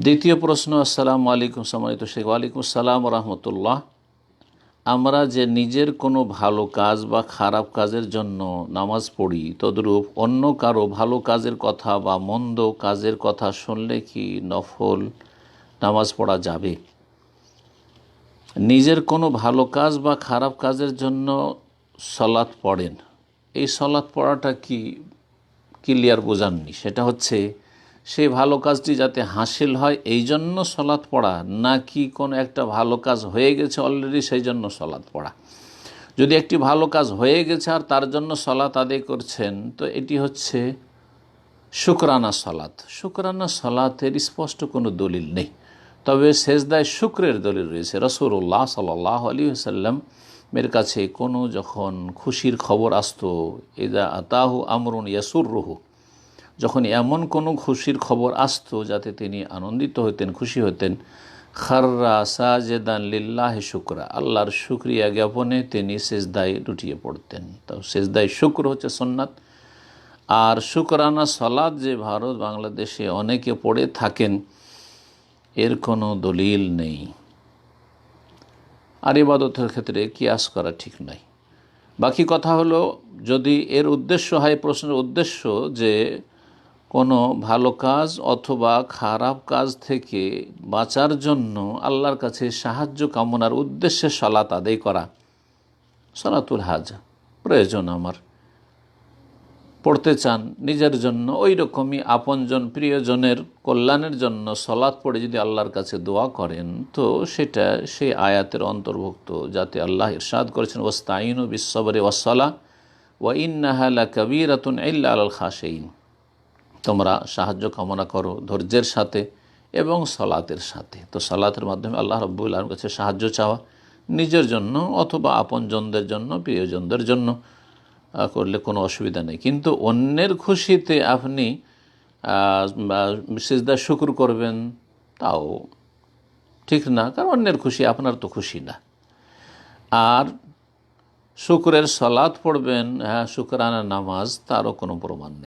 দ্বিতীয় প্রশ্ন, আসসালামু আলাইকুম সম্মানিত শেখ। ওয়ালাইকুম আসসালাম রহমতুল্লাহ আমরা যে নিজের কোনো ভালো কাজ বা খারাপ কাজের জন্য নামাজ পড়ি, তদ্রূপ অন্য কারও ভালো কাজের কথা বা মন্দ কাজের কথা শুনলে কি নফল নামাজ পড়া যাবে? নিজের কোনো ভালো কাজ বা খারাপ কাজের জন্য সলাৎ পড়েন। এই সলাৎ পড়াটা কি ক্লিয়ার বোঝাননি? সেটা হচ্ছে সেই ভালো কাজটি যাতে হাসিল হয়, এই জন্য সলাৎ পড়া, নাকি কোনো একটা ভালো কাজ হয়ে গেছে অলরেডি সেই জন্য সলাৎ পড়া। যদি একটি ভালো কাজ হয়ে গেছে আর তার জন্য সলাৎ আদায় করছেন, তো এটি হচ্ছে শুকরানা সলাৎ। শুকরানা সলাতের স্পষ্ট কোনো দলিল নেই। তবে শেষদায় শুক্রের দলিল রয়েছে। রসুল্লাহ সাল্লাহ আলী সাল্লাম মের কাছে কোনো যখন খুশির খবর আসতো এদা আতাহু আমরুন ইয়াসুর রুহু যখন এমন কোনো খুশির খবর আসতো যাতে তিনি আনন্দিত হতেন, খুশি হতেন, খাররা সাজেদান লিল্লাহ শুক্রা, আল্লাহর শুক্রিয়া জ্ঞাপনে তিনি শেষদায় লুটিয়ে পড়তেন। তো শেষদায় শুক্র হচ্ছে সন্ন্যাত আর শুকরানা সলাদ যে ভারত বাংলাদেশে অনেকে পড়ে থাকেন, এর কোনো দলিল নেই। আর ইবাদতের ক্ষেত্রে কিয়াস করা ঠিক নয় বাকি কথা হলো, যদি এর উদ্দেশ্য হয়, প্রশ্নের উদ্দেশ্য যে কোনো ভালো কাজ অথবা খারাপ কাজ থেকে বাঁচার জন্য আল্লাহর কাছে সাহায্য, কামনার উদ্দেশ্যে সলাত আদায় করা। সলাতুল হাজ, প্রয়োজন আমার। পড়তে চান, নিজের জন্য ওই রকমই আপনজন, প্রিয়জনের কল্যাণের জন্য সলাৎ পড়ে যদি আল্লাহর কাছে দোয়া করেন, তো সেটা সেই আয়াতের অন্তর্ভুক্ত, যাতে আল্লাহ ইরশাদ করেছেন ওস্তাইন ও বিশ্বরে ওয়াসলা ওয়া ইন্নাহালা কবিরাতুন ইল্লা আল খাসেইন তোমরা সাহায্য কামনা করো ধৈর্যের সাথে এবং সলাতের সাথে। তো সলাতের মাধ্যমে আল্লাহ রব্বুল আলম কাছে সাহায্য চাওয়া নিজের জন্য অথবা আপনজনদের জন্য, প্রিয়জনদের জন্য করলে কোনো অসুবিধা নেই। কিন্তু অন্যের খুশিতে আপনি সিজদা শুক্র করবেন তাও ঠিক না, কারণ অন্যের খুশি আপনার তো খুশি না। আর শুক্রের সলাৎ পড়বেন হ্যাঁ শুক্রানা নামাজ তারও কোনো প্রমাণ নেই।